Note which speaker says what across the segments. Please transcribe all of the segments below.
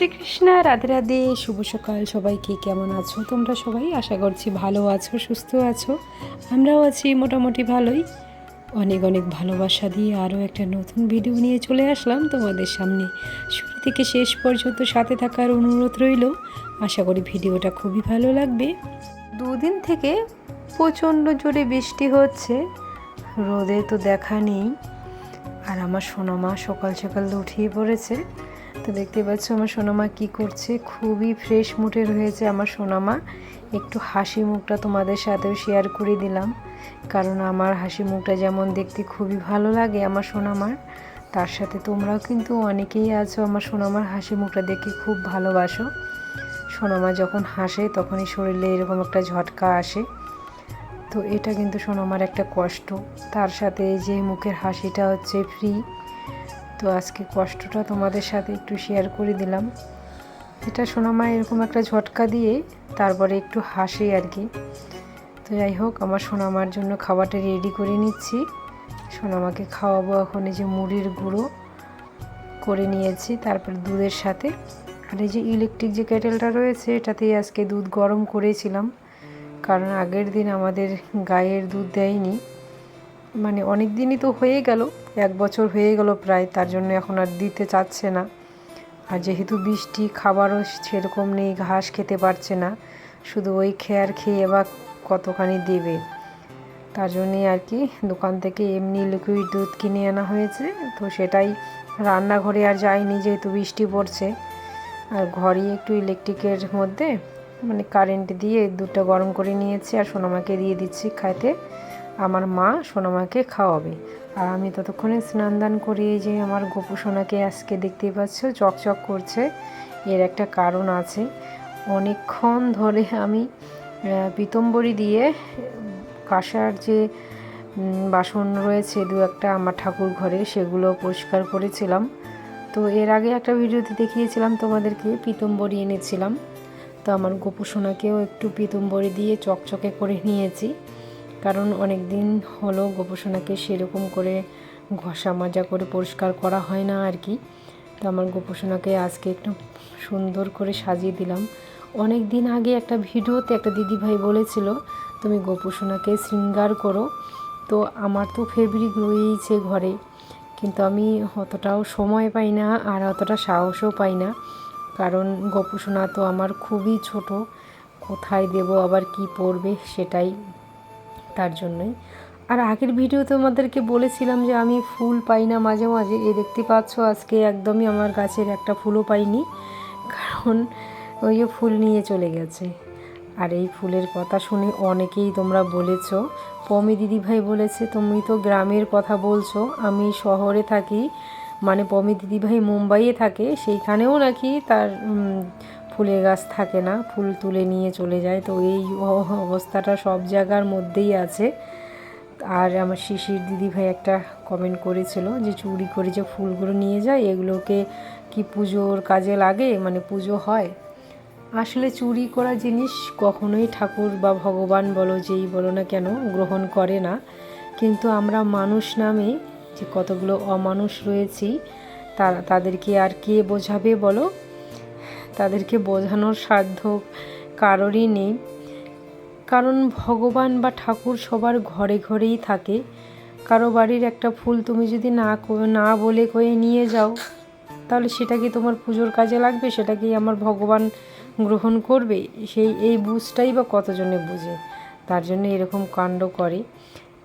Speaker 1: রাধে রাধে, শুভ সকাল। সবাইকে কেমন আছো? তোমরা সবাই আশা করছি ভালো আছো, সুস্থ আছো। আমরাও আছি মোটামুটি ভালোই। অনেক অনেক ভালোবাসা দিয়ে আরও একটা নতুন ভিডিও নিয়ে চলে আসলাম তোমাদের সামনে। শুরু থেকে শেষ পর্যন্ত সাথে থাকার অনুরোধ রইল। আশা করি ভিডিওটা খুবই ভালো লাগবে। দুদিন থেকে প্রচণ্ড জোরে বৃষ্টি হচ্ছে। রোদে তো দেখা নেই। আর আমার সোনামা সকাল সকাল উঠিয়ে পড়েছে। তো দেখতে পাচ্ছ আমার সোনামা কি করছে? খুবই ফ্রেশ মুডে রয়েছে আমার সোনামা। একটু হাসি মুখটা তোমাদের সাথেও শেয়ার করে দিলাম। কারণ আমার হাসি মুখটা যেমন দেখতে খুবই ভালো লাগে আমার সোনামার, তার সাথে তোমরাও কিন্তু অনেকেই আছো আমার সোনামার হাসি মুখটা দেখে খুব ভালোবাসো। সোনামা যখন হাসে তখনই শরীরে এরকম একটা ঝটকা আসে। তো এটা কিন্তু সোনামার একটা কষ্ট। তার সাথে যে মুখের হাসিটা হচ্ছে ফ্রি তো আজকে কষ্টটা তোমাদের সাথে একটু শেয়ার করে দিলাম। এটা সোনামা এরকম একটা ঝটকা দিয়ে তারপরে একটু হাসে আর কি। তো যাই হোক, আমার সোনামার জন্য খাবারটা রেডি করে নিচ্ছি। সোনামাকে খাওয়াবো এখন এই যে মুড়ির গুঁড়ো করে নিয়েছি, তারপর দুধের সাথে। আর এই যে ইলেকট্রিক যে কেটেলটা রয়েছে, এটাতেই আজকে দুধ গরম করেছিলাম। কারণ আগের দিন আমাদের গায়ের দুধ দেয়নি। মানে অনেক দিনই তো হয়ে গেল, এক বছর হয়ে গেল প্রায়, তার জন্য এখন আর দিতে চাচ্ছে না। আর যেহেতু বৃষ্টি, খাবারও সেরকম নেই, ঘাস খেতে পারছে না, শুধু ওই খেয়ার খেয়ে বা কতখানি দেবে। তার জন্যই আর কি দোকান থেকে এমনি লিকুইড দুধ কিনে আনা হয়েছে, তো সেটাই রান্নাঘরে আর যায়নি যেহেতু বৃষ্টি পড়ছে। আর ঘরেই একটু ইলেকট্রিকের মধ্যে মানে কারেন্ট দিয়ে দুধটা গরম করে নিয়েছি আর সোনামাকে দিয়ে দিচ্ছি খাইতে। আমার মা সোনামাকে খাওয়াবে। আর আমি ততক্ষণে স্নান দান করি যে আমার গোপু সোনাকে আজকে দেখতেই পাচ্ছ, চকচক করছে। এর একটা কারণ আছে। অনেকক্ষণ ধরে আমি পিতম্বরী দিয়ে, কাঁসার যে বাসন রয়েছে দু একটা আমার ঠাকুর ঘরে, সেগুলো পরিষ্কার করেছিলাম। তো এর আগে একটা ভিডিওতে দেখিয়েছিলাম তোমাদেরকে, পিতম্বরী এনেছিলাম। তো আমার গোপু সোনাকেও একটু পিতম্বরী দিয়ে চকচকে করে নিয়েছি। কারণ অনেক দিন হলো গোপোষণাকে সেরকম করে ঘষা মাজা করে পরিষ্কার করা হয় না আর কি। তো আমার গোপোষণাকে আজকে একটু সুন্দর করে সাজিয়ে দিলাম। অনেক দিন আগে একটা ভিডিওতে একটা দিদিভাই বলেছিল, তুমি গোপোষণাকে শৃঙ্গার করো। তো আমার তো ফেব্রিক রয়েইছে ঘরে, কিন্তু আমি অতটাও সময় পাই না আর অতটা সাহসও পাই না। কারণ গোপোষণা তো আমার খুবই ছোট, কোথায় দেব, আবার কি পড়বে সেটাই তার জন্যই। আর আগের ভিডিও তোমাদেরকে বলেছিলাম যে আমি ফুল পাই না মাঝে মাঝে। এ দেখতে পাচ্ছ, আজকে একদমই আমার গাছের একটা ফুলও পাইনি। কারণ ওই যে ফুল নিয়ে চলে গেছে। আর এই ফুলের কথা শুনে অনেকেই তোমরা বলেছ, পমি দিদিভাই বলেছে, তুমি তো গ্রামের কথা বলছো, আমি শহরে থাকি। মানে পমি দিদিভাই মুম্বাইয়ে থাকে, সেইখানেও নাকি তার ফুলের গাছ থাকে না, ফুল তুলে নিয়ে চলে যায়। তো এই অবস্থাটা সব জায়গার মধ্যেই আছে। আর আমার শিশির দিদিভাই একটা কমেন্ট করেছিল যে, চুরি করে যে ফুলগুলো নিয়ে যায়, এগুলোকে কি পুজোর কাজে লাগে? মানে পুজো হয়? আসলে চুরি করা জিনিস কখনোই ঠাকুর বা ভগবান বলো, যেই বলো না কেন, গ্রহণ করে না। কিন্তু আমরা মানুষ নামে যে কতগুলো অমানুষ রয়েছি তারা তাদেরকে আর কে বোঝাবে বলো? তাদেরকে বোঝানোর সাধ্য কারোরই নেই। কারণ ভগবান বা ঠাকুর সবার ঘরে ঘরেই থাকে। কারও বাড়ির একটা ফুল তুমি যদি না না বলে কয়ে নিয়ে যাও, তাহলে সেটা কি তোমার পুজোর কাজে লাগবে? সেটা কি আমার ভগবান গ্রহণ করবে? সেই, এই বুঝটাই বা কতজনে বুঝে? তার জন্য এরকম কাণ্ড করে।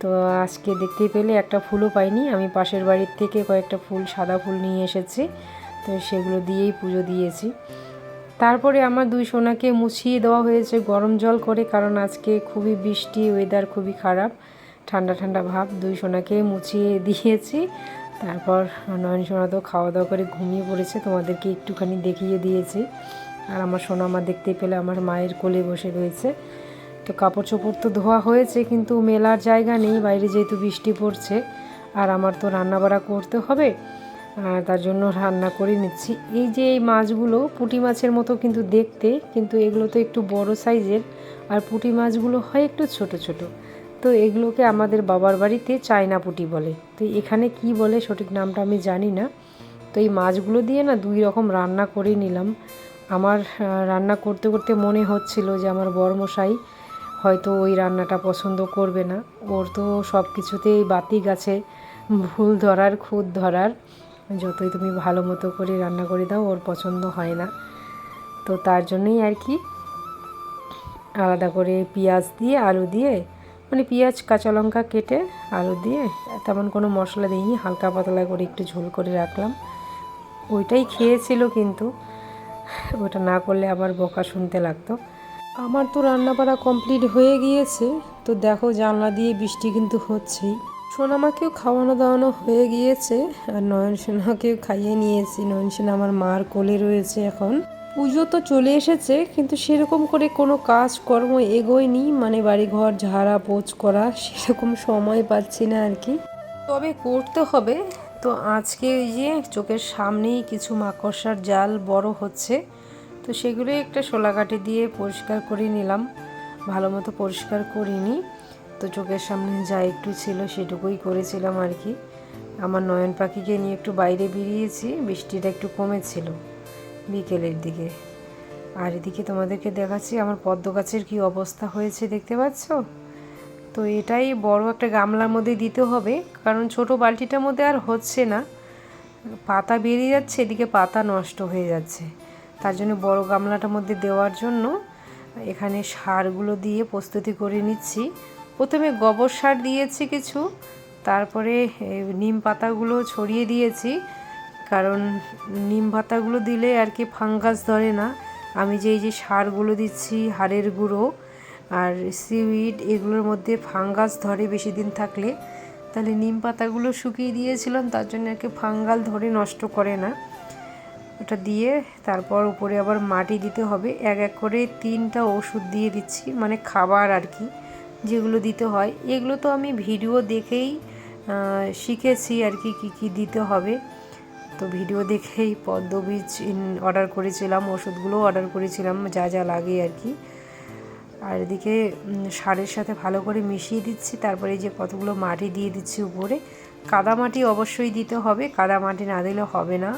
Speaker 1: তো আজকে দেখতে পেলে একটা ফুলও পাইনি। আমি পাশের বাড়ির থেকে কয়েকটা ফুল, সাদা ফুল নিয়ে এসেছি। তো সেগুলো দিয়েই পুজো দিয়েছি। তারপরে আমার দুই সোনাকে মুছিয়ে দেওয়া হয়েছে গরম জল করে, কারণ আজকে খুবই বৃষ্টি ওয়েদার খুবই খারাপ, ঠান্ডা ঠান্ডা ভাব, দুই সোনাকে মুছিয়ে দিয়েছি। তারপর নয়ন সোনা তো খাওয়া দাওয়া করে ঘুমিয়ে পড়েছে, তোমাদেরকে একটুখানি দেখিয়ে দিয়েছি। আর আমার সোনা আমার দেখতে পেলে আমার মায়ের কোলে বসে রয়েছে। তো কাপড় চোপড় তো ধোয়া হয়েছে, কিন্তু মেলার জায়গা নেই, বাইরে যেহেতু বৃষ্টি পড়ছে, আর আমার তো রান্না রান্নাবাড়া করতে হবে তার জন্য রান্না করে নিচ্ছি। এই যে এই মাছগুলো, পুঁটি মাছের মতো কিন্তু দেখতে, কিন্তু এগুলো তো একটু বড় সাইজের। আর পুঁটি মাছগুলো হয় একটু ছোট ছোট। তো এগুলোকে আমাদের বাবার বাড়িতে চায়না পুঁটি বলে। তো এখানে কি বলে সঠিক নামটা আমি জানি না। তো এই মাছগুলো দিয়ে না দুই রকম রান্না করে নিলাম। আমার রান্না করতে করতে মনে হচ্ছিল যে আমার বরমশাই হয়তো ওই রান্নাটা পছন্দ করবে না। ওর তো সব কিছুতেই বাতিক আছে, ভুল ধরার, খুদ ধরার। যতই তুমি ভালো মতো করে রান্না করে দাও, ওর পছন্দ হয় না। তো তার জন্যই আর কি আলাদা করে পেঁয়াজ দিয়ে, আলু দিয়ে মানে পেঁয়াজ, কাঁচা লঙ্কা কেটে, আলু দিয়ে, তেমন কোনো মশলা দিইনি, হালকা পাতলা করে একটু ঝোল করে রাখলাম। ওইটাই খেয়েছিল কিন্তু, ওটা না করলে আবার বকা শুনতে লাগতো। আমার তো রান্না বাড়া কমপ্লিট হয়ে গিয়েছে, তো দেখো জানলা দিয়ে বৃষ্টি কিন্তু হচ্ছেই। সোনামাকেও খাওয়ানো দাওয়ানো হয়ে গিয়েছে আর নয়ন সোনাকেও খাইয়ে নিয়েছি। নয়ন সোনা আমার মার কোলে রয়েছে এখন। পুজো তো চলে এসেছে, কিন্তু সেরকম করে কোনো কাজ কর্ম এগোয়নি। মানে বাড়ি ঘর ঝাড়া পোছ করা, সেরকম সময় পাচ্ছি না আর কি। তবে করতে হবে। তো আজকে ওই যে চোখের সামনেই কিছু মাকড়সার জাল বড় হচ্ছে। তো সেগুলোই একটা শোলাকাঠি দিয়ে পরিষ্কার করে নিলাম। ভালো মতো পরিষ্কার করিনি। তো চোখের সামনে যা একটু ছিল সেটুকুই করেছিলাম আর কি। আমার নয়ন পাখিকে নিয়ে একটু বাইরে বেরিয়েছি, বৃষ্টিটা একটু কমেছিল বিকেলের দিকে। আর এদিকে তোমাদেরকে দেখাচ্ছি, আমার পদ্ম গাছের কী অবস্থা হয়েছে দেখতে পাচ্ছ? তো এটাই বড় একটা গামলার মধ্যে দিতে হবে, কারণ ছোট বালতিটার মধ্যে আর হচ্ছে না। পাতা বেরিয়ে যাচ্ছে, এদিকে পাতা নষ্ট হয়ে যাচ্ছে। তার জন্য বড় গামলাটার মধ্যে দেওয়ার জন্য এখানে সারগুলো দিয়ে প্রস্তুতি করে নিচ্ছি। প্রথমে গোবর সার দিয়েছি কিছু, তারপরে নিম পাতাগুলো ছড়িয়ে দিয়েছি, কারণ নিম পাতাগুলো দিলে আর কি ফাঙ্গাস ধরে না। আমি যে, এই যে সারগুলো দিচ্ছি, হাড়ের গুঁড়ো আর সিউইড, এগুলোর মধ্যে ফাঙ্গাস ধরে বেশি দিন থাকলে, তাহলে নিম পাতাগুলো শুকিয়ে দিয়েছিলাম, তার জন্য আর কি ফাঙ্গাল ধরে নষ্ট করে না। ওটা দিয়ে তারপর উপরে আবার মাটি দিতে হবে, এক এক করে তিনটা ওষুধ দিয়ে দিচ্ছি মানে খাবার আর কি। যেগুলো দিতে হয়, এগুলো তো আমি ভিডিও দেখেই শিখেছি আর কি, কী কী দিতে হবে। তো ভিডিও দেখেই পদ্মবীজ অর্ডার করেছিলাম, ওষুধগুলো অর্ডার করেছিলাম, যা যা লাগে আর কি। আর এদিকে সারের সাথে ভালো করে মিশিয়ে দিচ্ছি, তারপরে যে কতগুলো মাটি দিয়ে দিচ্ছি উপরে। কাদা মাটি অবশ্যই দিতে হবে, কাদা মাটি না দিলে হবে না,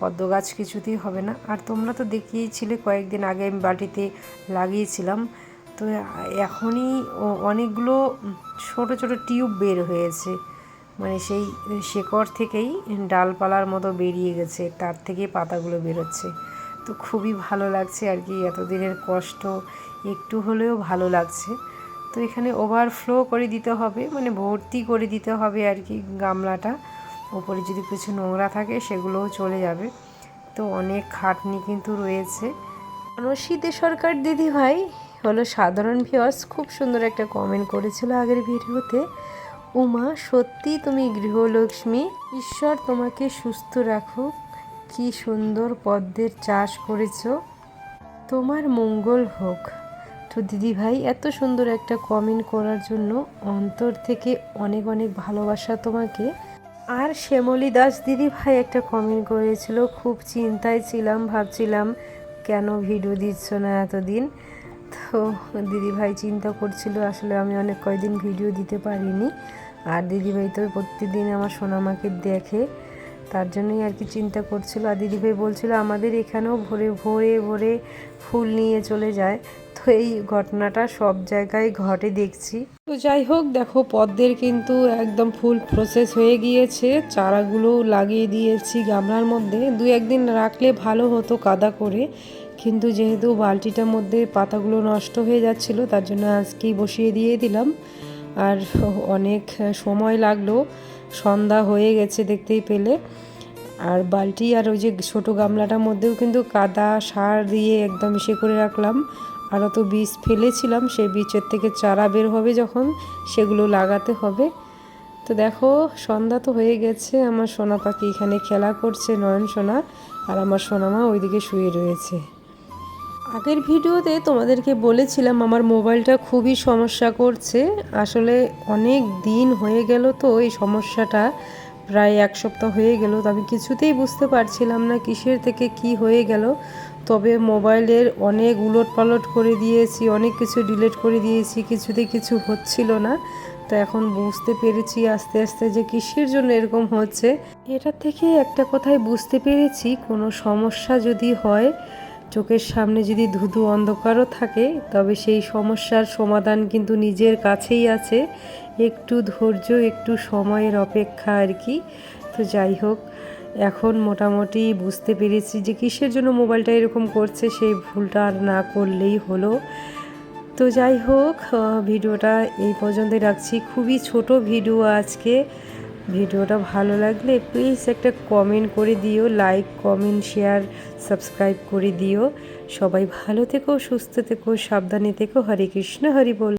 Speaker 1: পদ্ম গাছ কিছুতেই হবে না। আর তোমরা তো দেখিয়েছিলে, কয়েকদিন আগে আমি বাটিতে লাগিয়েছিলাম তো এখনই অনেকগুলো ছোট ছোট টিউব বের হয়েছে। মানে সেই শেকড় থেকেই ডালপালার মতো বেরিয়ে গেছে, তার থেকে পাতাগুলো বেরোচ্ছে। তো খুবই ভালো লাগছে আর কি, এতদিনের কষ্ট, একটু হলেও ভালো লাগছে। তো এখানে ওভারফ্লো করে দিতে হবে মানে ভর্তি করে দিতে হবে আর কি গামলাটা। ওপরে যদি কিছু নোংরা থাকে সেগুলোও চলে যাবে। তো অনেক খাটনি কিন্তু রয়েছে। মানসী সরকার দিদি ভাই হলো সাধারণ ভিওয়ার্স খুব সুন্দর একটা কমেন্ট করেছিল আগের ভিডিওতে। উমা, সত্যি তুমি গৃহলক্ষ্মী? ঈশ্বর, তোমাকে সুস্থ রাখুক কি সুন্দর পদ্মের চাষ করেছ। তোমার মঙ্গল হোক। তো দিদি ভাই, এত সুন্দর একটা কমেন্ট করার জন্য অন্তর থেকে অনেক অনেক ভালোবাসা তোমাকে। আর শ্যামলী দাস দিদি ভাই একটা কমেন্ট করেছিল, খুব চিন্তায় ছিলাম, ভাবছিলাম, কেন ভিডিও দিচ্ছ না এতদিন? তো দিদি ভাই চিন্তা করছিল, আসলে আমি অনেক কয়দিন ভিডিও দিতে পারিনি। আর দিদি ভাই তো প্রতিদিন আমার সোনামাকে দেখে, তার জন্যই আর কি চিন্তা করছিল। আর দিদিভাই বলছিল, আমাদের এখানেও ভোরে ভোরে ভোরে ফুল নিয়ে চলে যায়। তো এই ঘটনাটা সব জায়গায় ঘটে দেখছি। তো যাই হোক, দেখো, পদ্মের কিন্তু একদম ফুল প্রসেস হয়ে গিয়েছে। চারাগুলো লাগিয়ে দিয়েছি গামলার মধ্যে। দু একদিন রাখলে ভালো হতো কাদা করে। কিন্তু যেহেতু বালতিটার মধ্যে পাতাগুলো নষ্ট হয়ে যাচ্ছিল, তার জন্য আজকেই বসিয়ে দিয়ে দিলাম। আর অনেক সময় লাগল, সন্ধ্যা হয়ে গেছে দেখতেই পেলে। আর বালতি আর ওই যে ছোটো গামলাটার মধ্যেও কিন্তু কাদা, সার দিয়ে একদম ইসে করে রাখলাম। আর অত বীজ ফেলেছিলাম, সেই বীজের থেকে চারা বের হবে যখন, সেগুলো লাগাতে হবে। তো দেখো, সন্ধ্যা তো হয়ে গেছে, আমার সোনা পাখি এখানে খেলা করছে নয়ন সোনা আর আমার সোনামা ওইদিকে শুয়ে রয়েছে। আগের ভিডিওতে তোমাদেরকে বলেছিলাম আমার মোবাইলটা খুবই সমস্যা করছে। আসলে অনেক দিন হয়ে গেল তো এই সমস্যাটা, প্রায় এক সপ্তাহ হয়ে গেল তো আমি কিছুতেই বুঝতে পারছিলাম না কিসের থেকে কি হয়ে গেল। তবে মোবাইলের অনেক উলট পালট করে দিয়েছি, অনেক কিছু ডিলিট করে দিয়েছি, কিছুতে কিছু হচ্ছিল না। তো এখন বুঝতে পেরেছি আস্তে আস্তে যে কিসের জন্য এরকম হচ্ছে। এটা থেকে একটা কথাই বুঝতে পেরেছি, কোনো সমস্যা যদি হয় চোখের সামনে যদি ধুধু অন্ধকারও থাকে, তবে সেই সমস্যার সমাধান কিন্তু নিজের কাছেই আছে। একটু ধৈর্য, একটু সময়ের অপেক্ষা আর কি। তো যাই হোক, এখন মোটামুটি বুঝতে পেরেছি যে কিসের জন্য মোবাইলটা এরকম করছে, সেই ভুলটা আর না করলেই হলো। তো যাই হোক ভিডিওটা এই পর্যন্তই রাখছি। খুবই ছোট ভিডিও আজকে। ভিডিওটা ভালো লাগলে প্লিজ একটা কমেন্ট করে দিও লাইক কমেন্ট শেয়ার সাবস্ক্রাইব করে দিও। সবাই ভালো থেকো, সুস্থ থেকো, সাবধানে থেকো। হরে কৃষ্ণ, হরি বল।